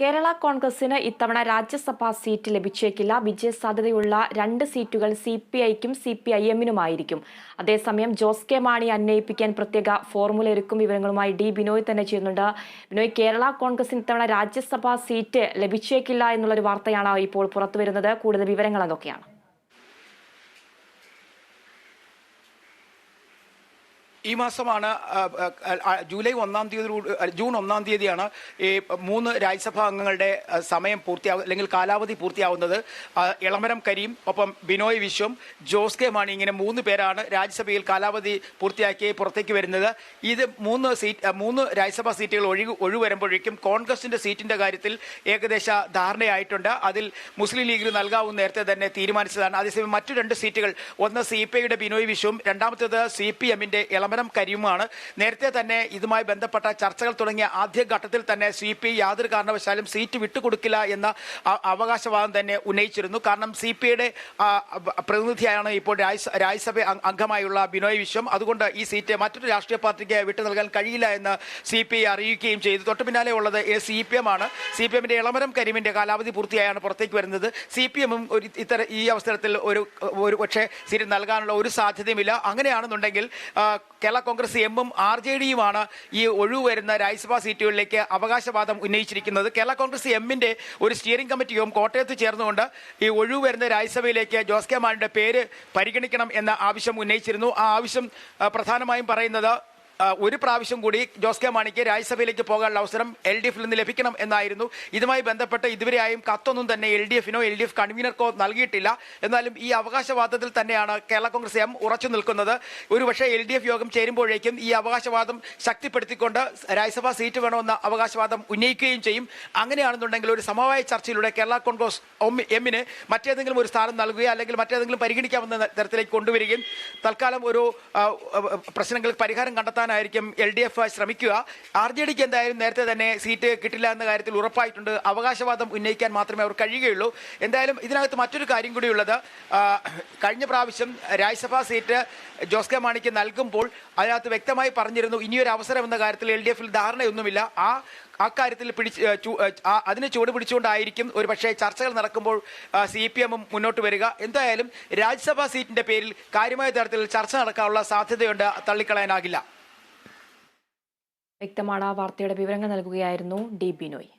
കേരള കോൺഗ്രസിന് ഇത്തവണ രാജ്യസഭാ സീറ്റ് ലഭിച്ചേക്കില്ല. വിജയസാധ്യതയുള്ള രണ്ട് സീറ്റുകൾ സി പി ഐക്കും സി പി ഐ എമ്മിനുമായിരിക്കും. അതേസമയം ജോസ് കെ മാണി അന്വയിപ്പിക്കാൻ പ്രത്യേക ഫോർമുല ഒരുക്കും വിവരങ്ങളുമായി ഡി ബിനോയ് തന്നെ ചെയ്യുന്നുണ്ട്. ബിനോയ് കേരള കോൺഗ്രസിന് ഇത്തവണ രാജ്യസഭാ സീറ്റ് ലഭിച്ചേക്കില്ല എന്നുള്ളൊരു വാർത്തയാണ് ഇപ്പോൾ പുറത്തുവരുന്നത്. കൂടുതൽ വിവരങ്ങൾ എന്തൊക്കെയാണ് ഈ മാസമാണ് ജൂലൈ ഒന്നാം തീയതി ജൂൺ ഒന്നാം തീയതിയാണ് ഈ മൂന്ന് രാജ്യസഭാ അംഗങ്ങളുടെ സമയം പൂർത്തിയാവുക അല്ലെങ്കിൽ കാലാവധി പൂർത്തിയാവുന്നത്. ഇളമരം കരീം ഒപ്പം ബിനോയ് വിശ്വം ജോസ് കെ മാണി ഇങ്ങനെ മൂന്ന് പേരാണ് രാജ്യസഭയിൽ കാലാവധി പൂർത്തിയാക്കി പുറത്തേക്ക് വരുന്നത്. ഇത് മൂന്ന് സീറ്റ് മൂന്ന് രാജ്യസഭാ സീറ്റുകൾ ഒഴി ഒഴിവരുമ്പോഴേക്കും കോൺഗ്രസിന്റെ സീറ്റിന്റെ കാര്യത്തിൽ ഏകദേശ ധാരണയായിട്ടുണ്ട്. അതിൽ മുസ്ലിം ലീഗിന് നൽകാവുന്ന നേരത്തെ തന്നെ തീരുമാനിച്ചതാണ്. അതേസമയം മറ്റു രണ്ട് സീറ്റുകൾ ഒന്ന് സി പി ഐയുടെ ബിനോയ് വിശ്വം രണ്ടാമത്തേത് സി പി എമ്മിന്റെ ഇളമരം കരീമുമാണ് നേരത്തെ തന്നെ ഇതുമായി ബന്ധപ്പെട്ട ചർച്ചകൾ തുടങ്ങിയ ആദ്യഘട്ടത്തിൽ തന്നെ സി പി യാതൊരു കാരണവശാലും സീറ്റ് വിട്ടുകൊടുക്കില്ല എന്ന അവകാശവാദം തന്നെ ഉന്നയിച്ചിരുന്നു. കാരണം സി പി ഐയുടെ പ്രതിനിധിയാണ് ഇപ്പോൾ രാജ്യസഭ അംഗമായുള്ള ബിനോയ് വിശ്വം. അതുകൊണ്ട് ഈ സീറ്റ് മറ്റൊരു രാഷ്ട്രീയ പാർട്ടിക്ക് വിട്ടു നൽകാൻ കഴിയില്ല എന്ന് സി പി ഐ അറിയിക്കുകയും ചെയ്തു. തൊട്ടു പിന്നാലെ ഉള്ളത് സി പി എം ആണ്. സി പി എമ്മിന്റെ ഇളമരം കരിമിന്റെ കാലാവധി പൂർത്തിയായാണ് പുറത്തേക്ക് വരുന്നത്. സി പി എമ്മും ഒരു ഇത്തരം ഈ അവസരത്തിൽ ഒരു ഒരു പക്ഷേ സീറ്റ് നൽകാനുള്ള ഒരു സാധ്യതയുമില്ല. അങ്ങനെയാണെന്നുണ്ടെങ്കിൽ കേരള കോൺഗ്രസ് എമ്മും ആർ ജെ ഡിയുമാണ് ഈ ഒഴിവ് വരുന്ന രാജ്യസഭാ സീറ്റുകളിലേക്ക് അവകാശവാദം ഉന്നയിച്ചിരിക്കുന്നത്. കേരള കോൺഗ്രസ് എമ്മിന്റെ ഒരു സ്റ്റിയറിംഗ് കമ്മിറ്റിയും കോട്ടയത്ത് ചേർന്നുകൊണ്ട് ഈ ഒഴിവ് വരുന്ന രാജ്യസഭയിലേക്ക് ജോസ് കെ മാണിയുടെ പേര് പരിഗണിക്കണം എന്ന ആവശ്യം ഉന്നയിച്ചിരുന്നു. ആ ആവശ്യം പ്രധാനമായും പറയുന്നത് ഒരു പ്രാവശ്യം കൂടി ജോസ് കെ മാണിക്ക് രാജ്യസഭയിലേക്ക് പോകാനുള്ള അവസരം എൽ ഡി എഫിൽ നിന്ന് ലഭിക്കണം എന്നായിരുന്നു. ഇതുമായി ബന്ധപ്പെട്ട് ഇതുവരെയായും കത്തൊന്നും തന്നെ എൽ ഡി എഫിനോ എൽ ഡി എഫ് കൺവീനർക്കോ നൽകിയിട്ടില്ല. എന്നാലും ഈ അവകാശവാദത്തിൽ തന്നെയാണ് കേരള കോൺഗ്രസ് എം ഉറച്ചു നിൽക്കുന്നത്. ഒരുപക്ഷെ എൽ ഡി എഫ് യോഗം ചേരുമ്പോഴേക്കും ഈ അവകാശവാദം ശക്തിപ്പെടുത്തിക്കൊണ്ട് രാജ്യസഭാ സീറ്റ് വേണമെന്ന അവകാശവാദം ഉന്നയിക്കുകയും ചെയ്യും. അങ്ങനെയാണെന്നുണ്ടെങ്കിൽ ഒരു സമവായ ചർച്ചയിലൂടെ കേരള കോൺഗ്രസ് എമ്മിന് മറ്റേതെങ്കിലും ഒരു സ്ഥാനം നൽകുകയോ അല്ലെങ്കിൽ മറ്റേതെങ്കിലും പരിഗണിക്കാവുന്ന തരത്തിലേക്ക് കൊണ്ടുവരികയും തൽക്കാലം ഒരു പ്രശ്നങ്ങൾക്ക് പരിഹാരം കണ്ടെത്താനായിരിക്കും എൽ ഡി എഫ് ശ്രമിക്കുക. ആർ ജെ ഡിക്ക് എന്തായാലും നേരത്തെ തന്നെ സീറ്റ് കിട്ടില്ല എന്ന കാര്യത്തിൽ ഉറപ്പായിട്ടുണ്ട്. അവകാശവാദം ഉന്നയിക്കാൻ മാത്രമേ അവർ കഴിയുകയുള്ളൂ. എന്തായാലും ഇതിനകത്ത് മറ്റൊരു കാര്യം കൂടിയുള്ളത് കഴിഞ്ഞ പ്രാവശ്യം രാജ്യസഭാ സീറ്റ് ജോസ് കെ മാണിക്ക് നൽകുമ്പോൾ അതിനകത്ത് വ്യക്തമായി പറഞ്ഞിരുന്നു ഇനിയൊരു അവസരം എന്ന കാര്യത്തിൽ എൽ ഡി എഫിൽ ധാരണയൊന്നുമില്ല. ആ അക്കാര്യത്തിൽ പിടിച്ച് അതിനെ ചുവട് പിടിച്ചുകൊണ്ടായിരിക്കും ഒരു പക്ഷേ ചർച്ചകൾ നടക്കുമ്പോൾ സി പി എമ്മും മുന്നോട്ട് വരിക. എന്തായാലും രാജ്യസഭാ സീറ്റിന്റെ പേരിൽ കാര്യമായ തരത്തിൽ ചർച്ച നടക്കാനുള്ള സാധ്യതയുണ്ട്. തള്ളിക്കളയാനാകില്ല. വ്യക്തമാണ് വാർത്തയുടെ വിവരങ്ങൾ നൽകുകയായിരുന്നു ഡി ബിനോയ്